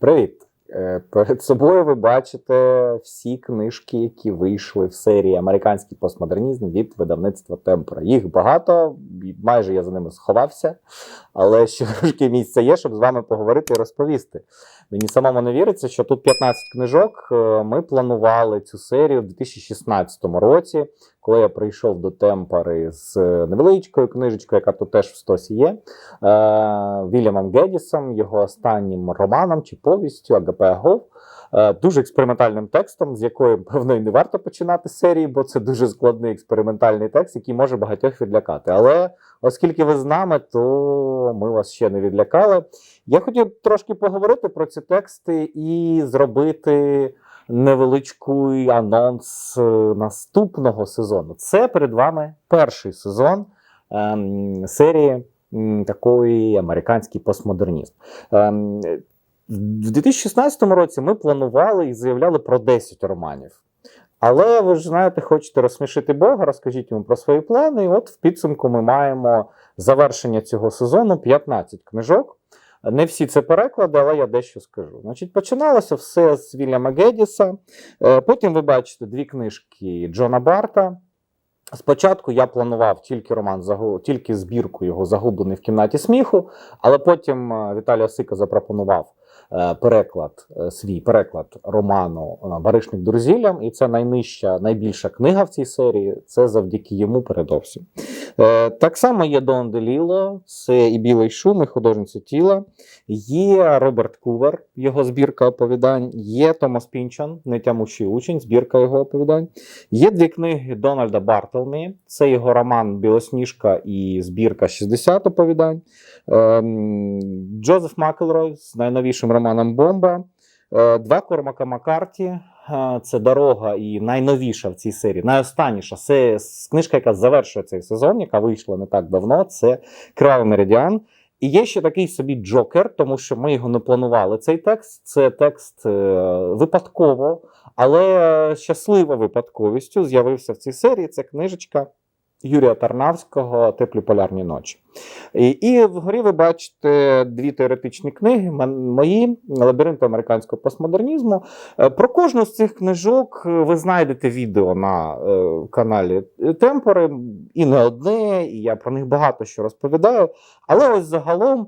Привіт! Е, Перед собою ви бачите всі книжки, які вийшли в серії Американський постмодернізм від видавництва Темпора. Їх багато, майже я за ними сховався, але ще трошки місця є, щоб з вами поговорити і розповісти. Мені самому не віриться, що тут 15 книжок. Е, Ми планували цю серію в 2016 році, коли я прийшов до Темпори з е, невеличкою книжечкою, яка тут теж в стосі є. е, Вільямом Гедісом, його останнім романом чи повістю АГП Агов. е, Дуже експериментальним текстом, з якої, певно, і не варто починати серії, бо це дуже складний експериментальний текст, який може багатьох відлякати. Але оскільки ви з нами, то ми вас ще не відлякали. Я хотів трошки поговорити про ці тексти і зробити невеличкий анонс е, наступного сезону. Це перед вами перший сезон ем, серії такої американський постмодернізм. Ем, в 2016 році ми планували і заявляли про 10 романів. Але ви ж знаєте, хочете розсмішити Бога, розкажіть йому про свої плани. І от в підсумку ми маємо завершення цього сезону 15 книжок. Не всі це переклади, але я дещо скажу. Значить, починалося все з Вільяма Гедіса. Е, Потім ви бачите дві книжки Джона Барта. Спочатку я планував тільки роман «Загу- тільки збірку його загублений в кімнаті сміху, але потім е, Віталій Осика запропонував е, переклад, свій переклад роману Баришник Друзілям, і це найнижча, найбільша книга в цій серії. Це завдяки йому передовсім. Е, Так само є Дон Деліло, це і Білий шум, і художниця тіла. Є Роберт Кувер, його збірка оповідань, є Томас Пінчан, нетямущий учень, збірка його оповідань. Є дві книги Дональда Бартелмі, це його роман Білосніжка і збірка 60 оповідань. Ем, Джозеф Макелрой з найновішим романом Бомба. Е, Два Кормака Маккарті. е, Це дорога і найновіша в цій серії, найостанніша. Це книжка, яка завершує цей сезон, яка вийшла не так давно. Це Кривавий Меридіан. І є ще такий собі Джокер, тому що ми його не планували. Цей текст це текст е, випадково, але щаслива випадковістю з'явився в цій серії. Це книжечка Юрія Тарнавського Теплі полярні ночі. І, і вгорі ви бачите дві теоретичні книги мої лабіринти американського постмодернізму. Е, Про кожну з цих книжок е, ви знайдете відео на е, каналі Темпори, і не одне, і я про них багато що розповідаю. Але ось загалом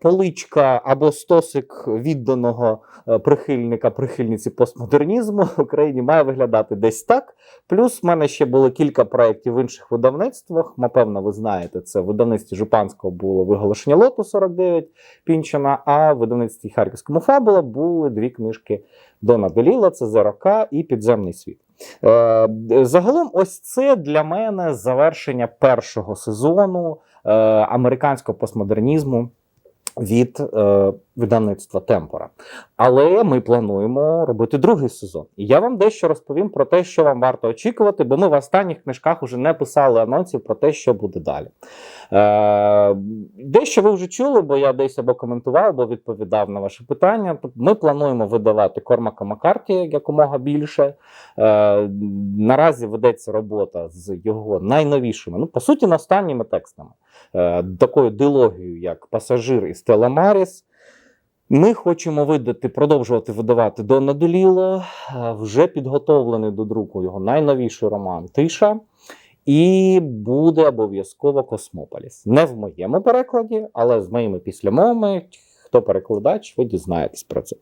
поличка або стосик відданого прихильника прихильниці постмодернізму в Україні має виглядати десь так. Плюс в мене ще було кілька проєктів в інших видавництвах. Напевно, ви знаєте, це в видавництві Жупанського було виголошення лоту 49 Пінчена, а в видавництві Харківському Фабула були дві книжки Дона Деліла: це Зерока і Підземний світ. Е, загалом, ось це для мене завершення першого сезону е, американського постмодернізму від е, видавництва Темпора. Але ми плануємо робити другий сезон. І я вам дещо розповім про те, що вам варто очікувати, бо ми в останніх книжках вже не писали анонсів про те, що буде далі. Е, дещо ви вже чули, бо я десь або коментував, або відповідав на ваші питання. Тобто Ми плануємо видавати Кормака Маккарті якомога більше. Е, наразі ведеться робота з його найновішими, ну по суті, останніми текстами, е, такою дилогією, як Пасажир і Стела Маріс. Ми хочемо видати, продовжувати видавати Дона Деліло. Е, Вже підготовлений до друку його найновіший роман Тиша. І буде обов'язково Космополіс. Не в моєму перекладі, але з моїми післямовами. Хто перекладач, ви дізнаєтесь про це.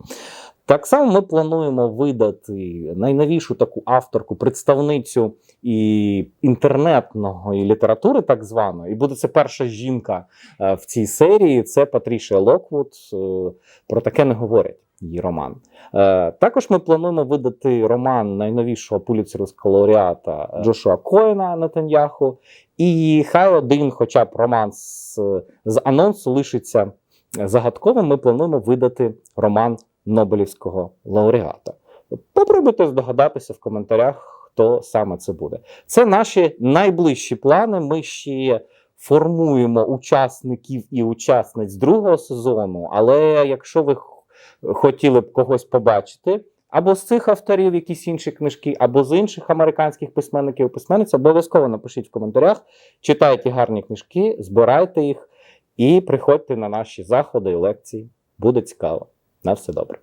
Так само ми плануємо видати найновішу таку авторку, представницю і інтернетної літератури, так званої. І буде це перша жінка е, в цій серії. Це Патрішія Локвуд. Е, Про таке не говорять її роман. Е, Також ми плануємо видати роман найновішого пуліцерівського лауреата Джошуа Коена Нетаньяху. І хай один, хоча б роман з, з анонсу лишиться загадковим. Ми плануємо видати роман Нобелівського лауреата. Попробуйте здогадатися в коментарях, хто саме це буде. Це наші найближчі плани. Ми ще формуємо учасників і учасниць другого сезону. Але якщо ви хотіли б когось побачити, або з цих авторів якісь інші книжки, або з інших американських письменників письменниць, обов'язково напишіть в коментарях, читайте гарні книжки, збирайте їх і приходьте на наші заходи і лекції. Буде цікаво. На все добре.